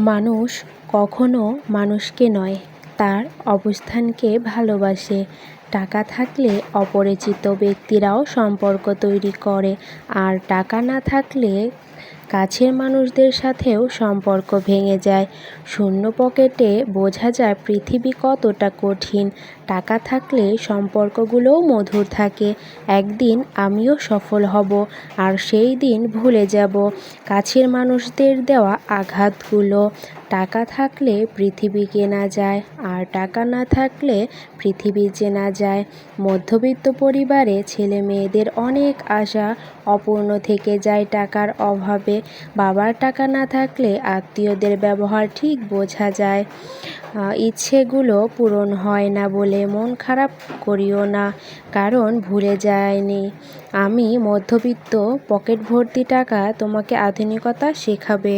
মানুষ কখনো মানুষকে নয়, তার অবস্থানকে ভালোবাসে। টাকা থাকলে অপরিচিত ব্যক্তিরাও সম্পর্ক তৈরি করে, আর টাকা না থাকলে কাছের মানুষদের সাথেও সম্পর্ক ভেঙে যায়। শূন্য পকেটে বোঝা যায় পৃথিবী কতটা কঠিন। টাকা থাকলে সম্পর্কগুলোও মধুর থাকে। একদিন আমিও সফল হব, আর সেই দিন ভুলে যাব। কাছের মানুষদের দেওয়া আঘাতগুলো টাকা থাকলে পৃথিবী কেনা যায় আর টাকা না থাকলে পৃথিবী চেনা যায়। মধ্যবিত্ত পরিবারে ছেলে মেয়েদের অনেক আশা অপূর্ণ থেকে যায় টাকার অভাবে। বাবার টাকা না থাকলে আত্মীয়দের ব্যবহার ঠিক বোঝা যায়। ইচ্ছেগুলো পূরণ হয় না বলে মন খারাপ করিও না, কারণ ভুলে যায়নি। আমি মধ্যবিত্ত পকেট ভর্তি টাকা তোমাকে আধুনিকতা শেখাবে।